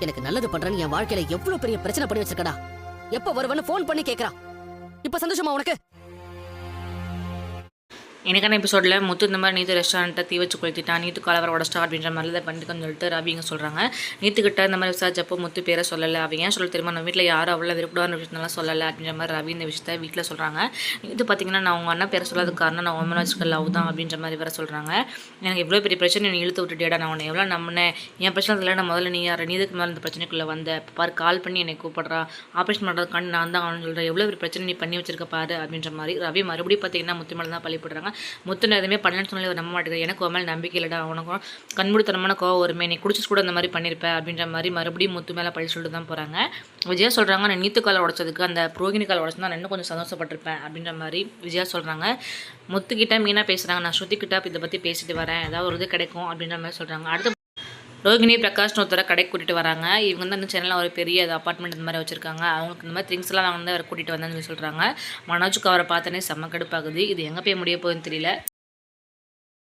எனக்கு நல்லது பண்றேன்னு என் வாழ்க்கையில எவ்வளவு பெரிய பிரச்சனை பண்ணி வச்சிருக்கடா எப்ப வருவன்னு போன் பண்ணி கேக்குறான் இப்ப சந்தோஷமா உனக்கு? எனக்கான எபிசோடில் முத்து இந்த மாதிரி நீத்து ரெஸ்டாரண்ட்டை தீ வச்சு கொளுத்திட்டான் நீத்து காலவர உடச்சிட்டா அப்படின்ற மாதிரி தான் பண்ணிட்டுன்னு சொல்லிட்டு ரவி இங்கே சொல்கிறாங்க நீத்துக்கிட்ட இந்த மாதிரி விசாரிச்சப்போ முத்து பேரை சொல்லலை. அவங்க ஏன் சொல்ல தெரியுமா? நம்ம வீட்டில் யாரும் அவ்வளோ விருப்படான விஷயத்தெல்லாம் சொல்லலை அப்படின்ற மாதிரி ரவி இந்த விஷயத்த வீட்டில் சொல்கிறாங்க இது பார்த்தீங்கன்னா நான் உங்கள் அண்ணன் பேரை சொல்லாத காரணம் நான் ஒன் வச்சுக்க லவ் தான் அப்படின்ற மாதிரி வேறு சொல்கிறாங்க எனக்கு எவ்வளோ பெரிய பிரச்சனை நீ இழுத்து விட்டுட்டேடா நான் உன்னை எவ்வளோ நம்பினேன்? என் பிரச்சனை இல்லை நான் முதல்ல நீ யார்? நீதுக்கு மேலே இந்த பிரச்சனைக்குள்ளே வந்த? பாரு கால் பண்ணி என்னை கூப்பிட்றா. ஆப்ரேஷன் பண்ணுறதுக்காண்டி நான் தான் அவனு சொல்கிறேன் எவ்வளோ பெரிய பிரச்சனை நீ பண்ணி வச்சிருக்க பாரு அப்படின்ற மாதிரி ரவி மறுபடியும் பார்த்தீங்கன்னா முத்து மேலே தான் பழிப்படுறாங்க. முத்து எதுவுமே பண்ணலன்னு சொன்னாலே நம்ப மாட்டேங்குது. எனக்கு ஒரு மேலே நம்பிக்கை இல்லைடா உனக்கும் கண்மூடித்தனமான கோவம் வருமே நீ குடிச்சிட்டு கூட இந்த மாதிரி பண்ணியிருப்ப அப்படின்ற மாதிரி மறுபடியும் முத்து மேலே பழி சொல்லிட்டு தான் போகிறாங்க விஜயா சொல்கிறாங்க நான் நீத்து காலை உடச்சதுக்கு அந்த புரோகினி காலை உடச்சா நான் இன்னும் கொஞ்சம் சந்தோஷப்பட்டிருப்பேன் அப்படின்ற மாதிரி விஜயா சொல்கிறாங்க முத்துக்கிட்ட மீனா பேசுகிறாங்க நான் ஸ்ருதிக்கிட்ட இதை பற்றி பேசிட்டு வரேன் ஏதாவது ஒரு இது கிடைக்கும் அப்படின்ற மாதிரி சொல்கிறாங்க அடுத்து ரோகிணி பிரகாஷ்னு ஒருத்தர கடைக்கு கூட்டிகிட்டு வராங்க. இவங்க வந்து அந்த சென்னையில் ஒரு பெரிய அப்பார்ட்மெண்ட் இந்த மாதிரி வச்சிருக்காங்க. அவங்களுக்கு இந்த மாதிரி திங்ஸ்லாம் எல்லாம் வந்து அவர் கூட்டிகிட்டு வந்தேன்னு சொல்லி சொல்கிறாங்க மனோஜுக்கு அவரை பார்த்தோன்னே செம்ம கடுப்பாகுது. இது எங்கே போய் முடிய போகுதுன்னு தெரியல.